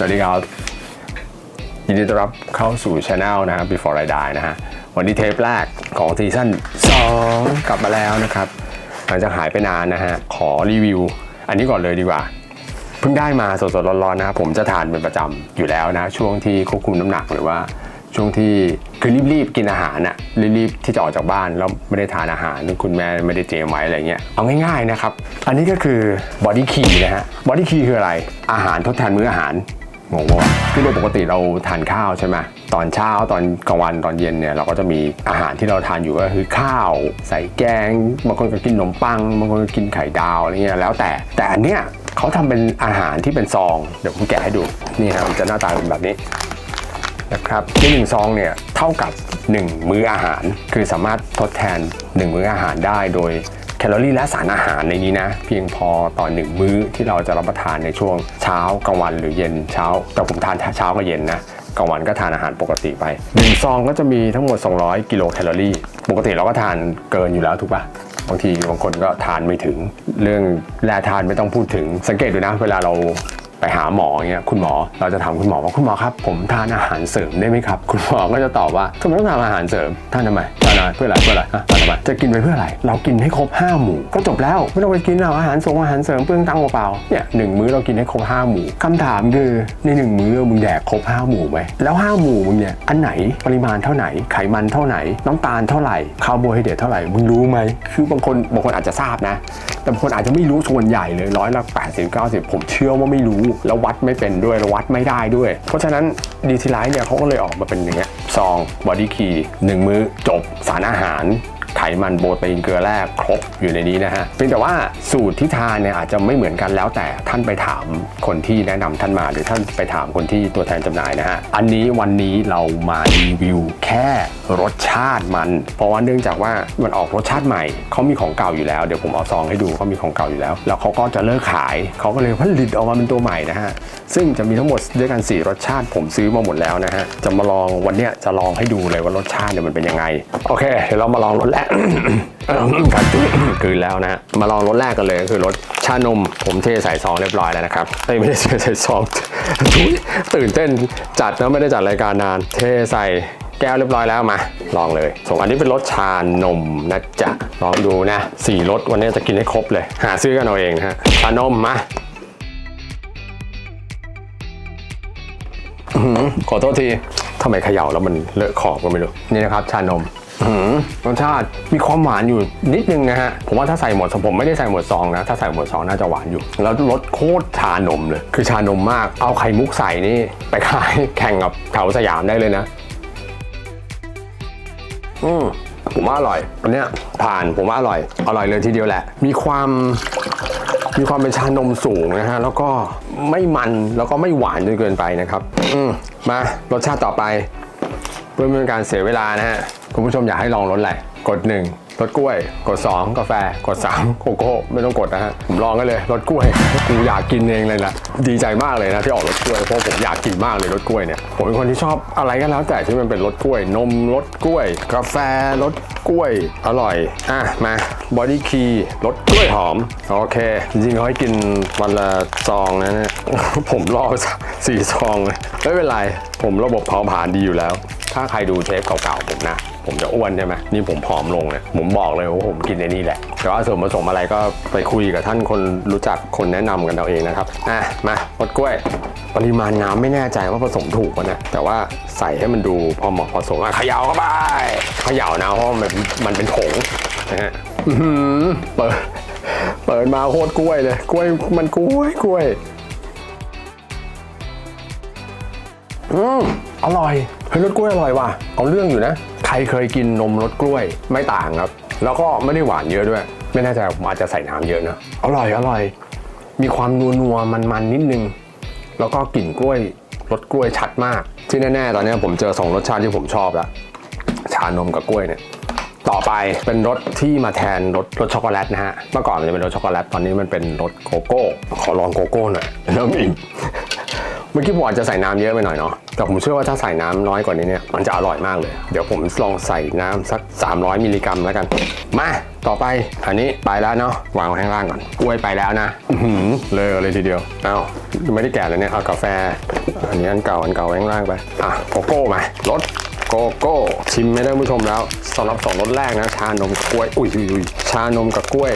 สวัสดีครับ ยินดีต้อนรับเข้าสู่ช anel นะครับ Before I Die นะฮะ วันนี้เทปแรกของซีซั่น2 กลับมาแล้วนะครับ หลังจากหายไปนานนะฮะ ขอรีวิว อันนี้ก่อนเลยดีกว่า เพิ่งได้มาสดๆร้อนๆนะครับ ผมจะทานเป็นประจำอยู่แล้วนะ ช่วงที่ควบคุมน้ำหนักหรือว่าช่วงที่คือรีบๆกินอาหารน่ะรีบๆที่จะออกจากบ้านแล้วไม่ได้ทานอาหารคุณแม่ไม่ได้เตรียมไว้อะไรเงี้ยเอาง่ายๆนะครับ อันนี้ก็คือบอดี้คีนะฮะบอดี้คีคืออะไรอาหารทดแทนมื้ออาหาร งงว่าคือโดยปกติเราทานข้าวใช่ไหมตอนเช้าตอนกลางวันตอนเย็นเนี่ยเราก็จะมีอาหารที่เราทานอยู่ก็คือข้าว ใส่แกงบางคนก็กินขนมปังบางคนก็กินไข่ดาวอะไรเงี้ยแล้วแต่แต่อันเนี้ยเขาทำเป็นอาหารที่เป็นซองเดี๋ยวผมแกะให้ดูนี่ครับจะหน้าตาเป็นแบบนี้นะครับในหนึ่งซองเนี่ยเท่ากับ 1 มื้ออาหาร คือสามารถทดแทน 1 มื้ออาหารได้โดย แคลอรี่และสารอาหารในนี้นะ เพียงพอต่อ1มื้อที่เราจะรับประทานในช่วงเช้ากลางวันหรือเย็นเช้า แต่ผมทานเช้ากับเย็นนะกลางวันก็ทานอาหารปกติไปหนึ่งซองก็จะมีทั้งหมด 200 กิโลแคลอรี่ ปกติเราก็ทานเกินอยู่แล้วถูกปะบางทีบางคนก็ทานไม่ถึง เรื่องแร่ธาตุไม่ต้องพูดถึงสังเกตดูนะ เวลาเรา ไปหาหมออย่างเงี้ยคุณหมอเราจะถามคุณหมอว่าคุณหมอครับ ผมทานอาหารเสริมได้ไหมครับ คุณหมอก็จะตอบว่าทำไมต้องทานอาหารเสริมทานทำไมทานอะไรเพื่ออะไรเพื่ออะไรฮะทานทำไมจะกินไปเพื่ออะไร เรากินให้ครบห้าหมู่ก็จบแล้วไม่ต้องไปกินเอาอาหารส่งอาหารเสริมเปลืองตังค์เปล่าเนี่ยหนึ่งมื้อเรากินให้ครบห้าหมู่คำถามคือในหนึ่งมื้อมึงแดกครบห้าหมู่ไหมแล้วห้าหมู่มึงเนี่ยอันไหนปริมาณเท่าไหนไขมันเท่าไหน น้ำตาลเท่าไหร่คาร์โบไฮเดรตเท่าไหร่มึงรู้ไหมคือบางคนบางคนอาจจะทราบนะ แต่บางคนอาจจะไม่รู้ส่วนใหญ่เลยร้อยละ80 90ผมเชื่อว่าไม่รู้แล้ววัดไม่เป็นด้วยแล้ววัดไม่ได้ด้วย เพราะฉะนั้นดีทีไลท์เนี่ยเขาก็เลยออกมาเป็นอย่างเงี้ยซองบอดี้คีหนึ่งมื้อจบสารอาหาร ไขมันโปรตีนเกลือแร่ครบอยู่ในนี้นะฮะเพียงแต่ว่าสูตรที่ทานเนี่ยอาจจะไม่เหมือนกันแล้วแต่ท่านไปถามคนที่แนะนำท่านมา หรือท่านไปถามคนที่ตัวแทนจำหน่ายนะฮะอันนี้วันนี้เรามารีวิวแค่รสชาติมัน เพราะว่าเนื่องจากว่ามันออกรสชาติใหม่เขามีของเก่าอยู่แล้วเดี๋ยวผมเอาซองให้ดูเขามีของเก่าอยู่แล้ว แล้วเขาก็จะเลิกขายเขาก็เลยผลิตออกมาเป็นตัวใหม่นะฮะซึ่งจะมีทั้งหมดด้วยกัน4รสชาติผมซื้อมาหมดแล้วนะฮะจะมาลองวันเนี้ยจะลองให้ดูเลยว่ารสชาติเนี่ยมันเป็นยังไงโอเคเดี๋ยวเรามาลองรสแรกกัดกืนแล้วนะฮะมาลองรสแรกกันเลยก็คือรสชานม ผมเทใส่ซองเรียบร้อยแล้วนะครับเอ้ยไม่ได้เทใส่ซองตื่นเต้นจัดนะไม่ได้จัดรายการนาน เทใส่แก้วเรียบร้อยแล้วมา ลองเลยส่งอันนี้เป็นรสชานมนะจ๊ะลองดูนะสี่รสวันนี้จะกินให้ครบเลย หาซื้อกันเอาเองนะฮะชานมมาขอโทษทีทำไมเขย่าแล้วมันเลอะขอบก็ไม่รู้ นี่นะครับ ชานม หือรสชาติมีความหวานอยู่นิดนึงนะฮะ ผมว่าถ้าใส่หมดผมไม่ได้ใส่หมดซองนะ ถ้าใส่หมดซองน่าจะหวานอยู่ แล้วรสโคตรชานมเลย คือชานมมาก เอาไข่มุกใส่นี่ไปขายแข่งกับแถวสยามได้เลยนะ อืมผมว่าอร่อยอันเนี้ยผ่านผมว่าอร่อย อร่อยเลยทีเดียวแหละ มีความมีความเป็นชานมสูงนะฮะ แล้วก็ไม่มันแล้วก็ไม่หวานจนเกินไปนะครับ อืมมารสชาติต่อไปเพื่อไม่เป็นการเสียเวลานะฮะ คุณผู้ชมอยากให้ลองรสอะไรกด 1รสกล้วย กด 2 กาแฟ กด 3 โกโก้ไม่ต้องกดนะฮะผมลองกันเลยรสกล้วยกูอยากกินเองเลยนะดีใจมากเลยนะที่ออกรสกล้วยเพราะผมอยากกินมากเลยรสกล้วยเนี่ยผมเป็นคนที่ชอบอะไรก็แล้ว แต่ที่มันเป็นรสกล้วย นมรสกล้วย กาแฟรสกล้วยอร่อยอะมาบอดี้คีรสกล้วยหอมโอเค จริงๆเขาให้กินวันละซองนะเนี่ยผมรอสี่ซองเลยไม่เป็นไรผมระบบเผาผลาญดีอยู่แล้ว ถ้าใครดูเทปเก่าๆผมนะ ผมจะอ้วนใช่ไหมนี่ผมผอมลงเนี่ยผมบอกเลยว่าผมกินในนี่แหละ แต่ว่าส่วนผสมอะไรก็ไปคุยกับท่านคนรู้จักคนแนะนำกันเอาเองนะครับอะมารสกล้วย ปริมาณน้ำไม่แน่ใจว่าผสมถูกป่ะนะแต่ว่าใส่ให้มันดูพอเหมาะพอสมอะเขย่าเข้าไปเขย่านะเพราะมันมันเป็นผงนะฮะเปิดเปิดมาโคตรกล้วยเลยกล้วยมันกล้วยกล้วยอืมอร่อย เฮ้ยรสกล้วยอร่อยว่ะเอาเรื่องอยู่นะ ใครเคยกินนมรสกล้วยไม่ต่างครับ แล้วก็ไม่ได้หวานเยอะด้วย ไม่แน่ใจผมอาจจะใส่น้ำเยอะนะอร่อยอร่อย มีความนัวนัวมันมันนิดนึง แล้วก็กลิ่นกล้วยรสกล้วยชัดมาก ที่แน่ๆ ตอนนี้ผมเจอสองรสชาติที่ผมชอบแล้วชานมกับกล้วยเนี่ยต่อไปเป็นรสที่มาแทนรสรสช็อกโกแลตนะฮะ เมื่อก่อนมันจะเป็นรสช็อกโกแลต ตอนนี้มันเป็นรสโกโก้ ขอลองโกโก้หน่อยเริ่มอิ่ม เมื่อกี้ผมอาจจะใส่น้ำเยอะไปหน่อยเนาะแต่ผมเชื่อว่าถ้าใส่น้ำน้อยกว่านี้เนี่ยมันจะอร่อยมากเลย เดี๋ยวผมลองใส่น้ำสัก 300 มิลลิกรัมแล้วกัน มาต่อไปอันนี้ไปแล้วเนาะวางไว้ข้างล่างก่อนกล้วยไปแล้วนะเลยเลยทีเดียวเอ้าไม่ได้แกะเลยเนี่ยเอากาแฟ อันนี้อันเก่าอันเก่าไว้ข้างล่างไปอะโกโก้มารสโกโก้ชิมไม่ได้ผู้ชมแล้วสำหรับสองรสแรกนะชานมกล้วย อุ้ยอุ้ยชานมกับกล้วย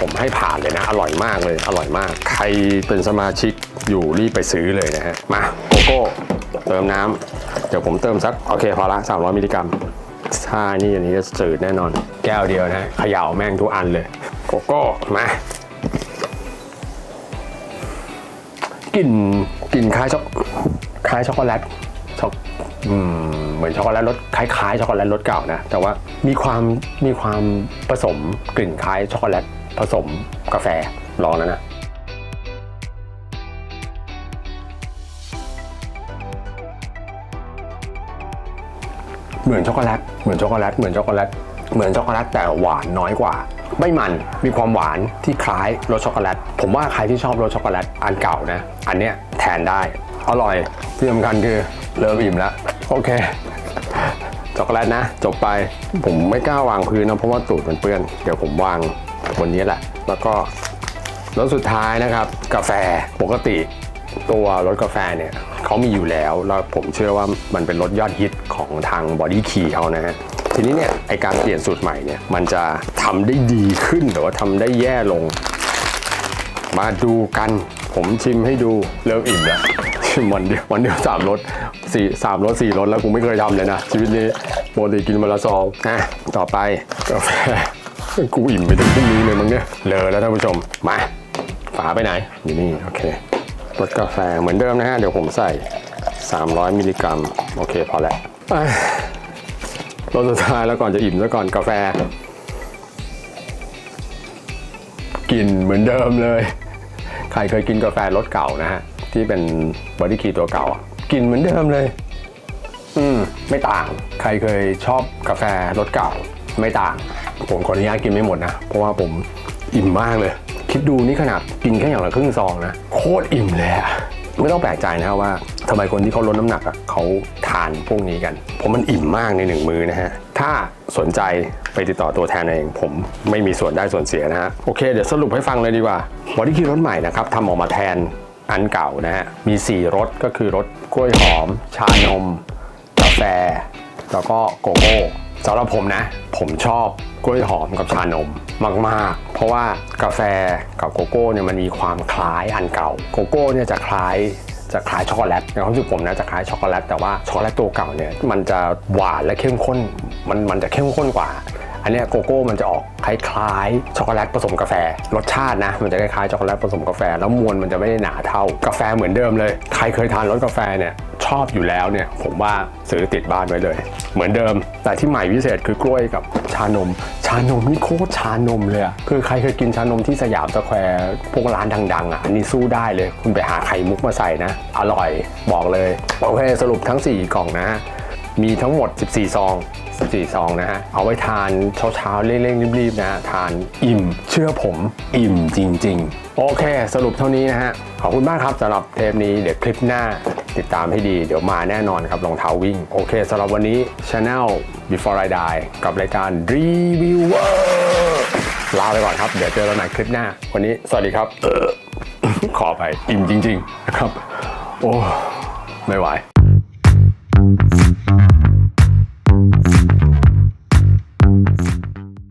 ผมให้ผ่านเลยนะ อร่อยมากเลย อร่อยมาก ใครเป็นสมาชิกอยู่รีบไปซื้อเลยนะฮะ มาโกโก้เติมน้ำ เดี๋ยวผมเติมสัก โอเคพอละ 300 มิลลิกรัมถ้านี่อันนี้จะจืดแน่นอน แก้วเดียวนะเขย่าแม่งทุกอันเลย โกโก้ มากลิ่นกลิ่นคล้ายช็อกคล้ายช็อกโกแลตช็อกอืมเหมือนช็อกโกแลตรสคล้ายๆช็อกโกแลตรสเก่านะ แต่ว่ามีความมีความผสมกลิ่นคล้ายช็อกโกแลต ผสมกาแฟลองแล้วนะเหมือนช็อกโกแลตเหมือนช็อกโกแลตเหมือนช็อกโกแลตเหมือนช็อกโกแลตแต่หวานน้อยกว่า ไม่มันมีความหวานที่คล้ายรสช็อกโกแลตผมว่าใครที่ชอบรสช็อกโกแลตอันเก่านะ อันเนี้ยแทนได้ อร่อยที่สำคัญคือเริ่มอิ่มแล้ว โอเคช็อกโกแลตนะ จบไปผมไม่กล้าวางพื้นนะเพราะว่าตูดมันเปื้อน เดี๋ยวผมวาง บนนี้แหละ แล้วก็รสสุดท้ายนะครับ กาแฟปกติตัวรถกาแฟเนี่ยเขามีอยู่แล้ว แล้วผมเชื่อว่ามันเป็นรถยอดฮิตของทาง Body Key เขานะฮะทีนี้เนี่ยไอการเปลี่ยนสูตรใหม่เนี่ยมันจะทำได้ดีขึ้นหรือว่าทำได้แย่ลง มาดูกัน ผมชิมให้ดูเริ่มอิ่มแล้วชิมวันเดียววันเดียวสามรสสี่สามรสสี่รสแล้วกูไม่เคยทำเลยนะชีวิตนี้ปกติกินมาละซองอะต่อไปกาแฟ กูอิ่มไปถึงพรุ่งนี้เลยมั้งเนี่ยเลอแล้วท่านผู้ชม มา ฝาไปไหน อยู่นี่ โอเครสกาแฟเหมือนเดิมนะฮะ เดี๋ยวผมใส่ 300 มิลลิกรัม โอเค พอแล้วไปรสสุดท้ายแล้วก่อนจะอิ่มแล้วก่อนกาแฟกลิ่นเหมือนเดิมเลย ใครเคยกินกาแฟรสเก่านะฮะ ที่เป็นบอดี้คีตัวเก่ากลิ่นเหมือนเดิมเลย อืม ไม่ต่าง ใครเคยชอบกาแฟรสเก่า ไม่ต่าง ผมขออนุญาตกินไม่หมดนะ เพราะว่าผมอิ่มมากเลย คิดดูนี่ขนาดกินแค่อย่างละครึ่งซองนะ โคตรอิ่มเลยอะไม่ต้องแปลกใจนะว่าทำไมคนที่เขาลดน้ำหนักอะเขาทานพวกนี้กัน เพราะมันอิ่มมากในหนึ่งมือนะฮะ ถ้าสนใจไปติดต่อตัวแทนเอง ผมไม่มีส่วนได้ส่วนเสียนะฮะ โอเค เดี๋ยวสรุปให้ฟังเลยดีกว่าบอดี้คีรสใหม่นะครับทำออกมาแทนอันเก่านะฮะ มี 4รสก็คือรสกล้วยหอม ชานม กาแฟ แล้วก็โกโก้ สำหรับผมนะ ผมชอบกล้วยหอมกับชานมมาก ๆ เพราะว่ากาแฟกับโกโก้เนี่ยมันมีความคล้ายอันเก่า โกโก้เนี่ยจะคล้ายจะคล้ายช็อกโกแลตในความรู้สึกผมนะจะคล้ายช็อกโกแลตแต่ว่าช็อกโกแลตตัวเก่าเนี่ยมันจะหวานและเข้มข้นมันมันจะเข้มข้นกว่า อันนี้โกโก้มันจะออกคล้ายๆช็อกโกแลตผสมกาแฟ รสชาตินะ มันจะคล้ายๆช็อกโกแลตผสมกาแฟ แล้วมวลมันจะไม่ได้หนาเท่ากาแฟเหมือนเดิมเลย ใครเคยทานรสกาแฟเนี่ย ชอบอยู่แล้วเนี่ย ผมว่าซื้อติดบ้านไว้เลย เหมือนเดิม แต่ที่ใหม่พิเศษคือกล้วยกับชานม ชานมนี่โคตรชานมเลยอะคือใครเคยกินชานมที่สยามสแควร์พวกร้านดังๆอะอันนี้สู้ได้เลย คุณไปหาไข่มุกมาใส่นะ อร่อยบอกเลยโอเคสรุปทั้ง 4 กล่องนะฮะมีทั้งหมด 14 ซอง14ซองนะฮะ เอาไว้ทานเช้าๆเร่งๆรีบๆนะฮะ ทานอิ่ม เชื่อผม อิ่มจริง ๆ โอเค สรุปเท่านี้นะฮะ ขอบคุณมากครับสำหรับเทปนี้ เดี๋ยวคลิปหน้า ติดตามให้ดี เดี๋ยวมาแน่นอนครับรองเท้าวิ่ง โอเคสำหรับวันนี้ Channel Before I Die กับรายการ Reviewer ลาไปก่อนครับ เดี๋ยวเจอกันใหม่คลิปหน้า วันนี้สวัสดีครับ ขอไปอิ่มจริง ๆ นะครับ โอ้ ไม่ไหว